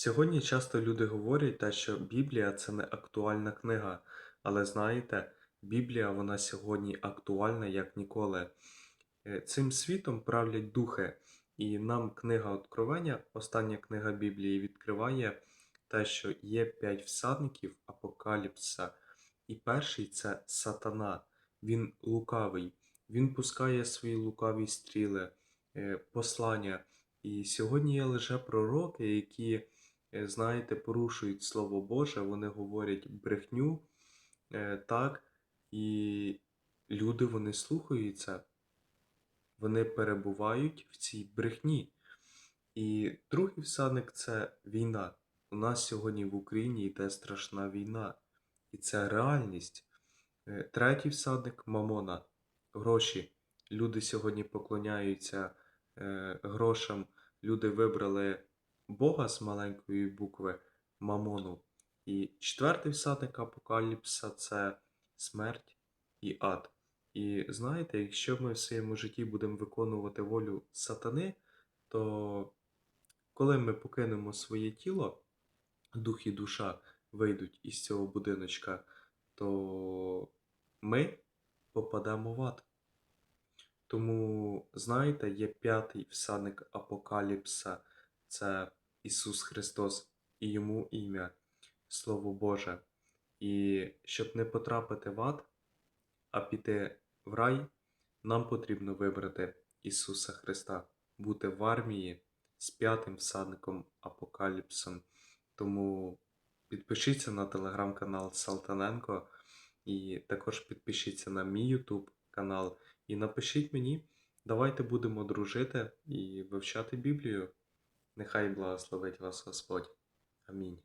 Сьогодні часто люди говорять те, що Біблія це не актуальна книга, але знаєте, Біблія вона сьогодні актуальна як ніколи. Е, Цим світом правлять духи, і нам книга Откровення, остання книга Біблії, відкриває те, що є п'ять всадників Апокаліпса, і перший це сатана. Він лукавий, він пускає свої лукаві стріли, е, послання. І сьогодні є лише пророки, які, знаєте, порушують Слово Боже, вони говорять брехню, е, так, і люди вони слухаються, вони перебувають в цій брехні. І другий всадник це війна. У нас сьогодні в Україні йде страшна війна, і це реальність. Е, Третій всадник мамона. Гроші. Люди сьогодні поклоняються е, грошам. Люди вибрали Бога з маленької букви Мамону. І четвертий всадник апокаліпса це смерть і ад. І знаєте, якщо ми в своєму житті будемо виконувати волю сатани, то коли ми покинемо своє тіло, дух і душа вийдуть із цього будиночка, то ми попадемо в ад. Тому, знаєте, є п'ятий всадник Апокаліпса, це Ісус Христос і йому ім'я, Слово Боже. І щоб не потрапити в ад, а піти в рай, нам потрібно вибрати Ісуса Христа, бути в армії з п'ятим всадником Апокаліпсом. Тому підпишіться на телеграм-канал Салтаненко і також підпишіться на мій YouTube канал. І напишіть мені, давайте будемо дружити і вивчати Біблію. Нехай благословить вас Господь. Амінь.